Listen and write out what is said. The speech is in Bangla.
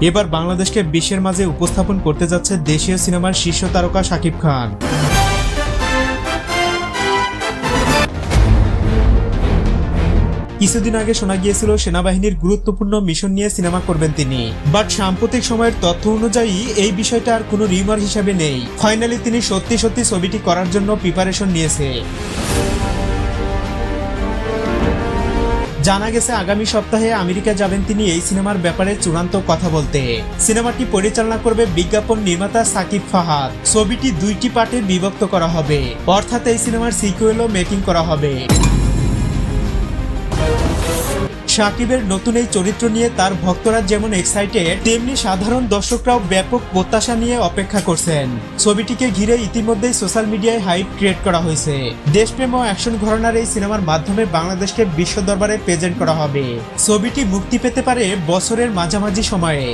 এবার বাংলাদেশকে বিশ্বের মাঝে উপস্থাপন করতে যাচ্ছে দেশীয় সিনেমার শীর্ষ তারকা শাকিব খান। কিছুদিন আগে শোনা গিয়েছিল, সেনাবাহিনীর গুরুত্বপূর্ণ মিশন নিয়ে সিনেমা করবেন তিনি। বাট সাম্প্রতিক সময়ের তথ্য অনুযায়ী, এই বিষয়টা আর কোনো রিউমার হিসাবে নেই। ফাইনালি তিনি সত্যি সত্যি ছবিটি করার জন্য প্রিপারেশন নিয়েছে। জানা গেছে, আগামী সপ্তাহে আমেরিকা যাবেন তিনি এই সিনেমার ব্যাপারে চূড়ান্ত কথা বলতে। সিনেমাটি পরিচালনা করবে বিজ্ঞাপন নির্মাতা সাকিব ফাহাদ। ছবিটি দুইটি পার্টে বিভক্ত করা হবে। অর্থাৎ এই সিনেমার সিকুয়েলও মেকিং করা হবে। সাকিবের নতুন এই চরিত্র নিয়ে তার ভক্তরা যেমন এক্সাইটেড তেমনি সাধারণ দর্শকরাও ব্যাপক প্রত্যাশা নিয়ে অপেক্ষা করছেন। ছবিটিকে ঘিরে ইতিমধ্যেই সোশ্যাল মিডিয়ায় হাইপ ক্রিয়েট করা হয়েছে। দেশপ্রেম ও অ্যাকশন ঘরানার এই সিনেমার মাধ্যমে বাংলাদেশকে বিশ্ব দরবারে প্রেজেন্ট করা হবে। ছবিটি মুক্তি পেতে পারে বছরের মাঝামাঝি সময়ে।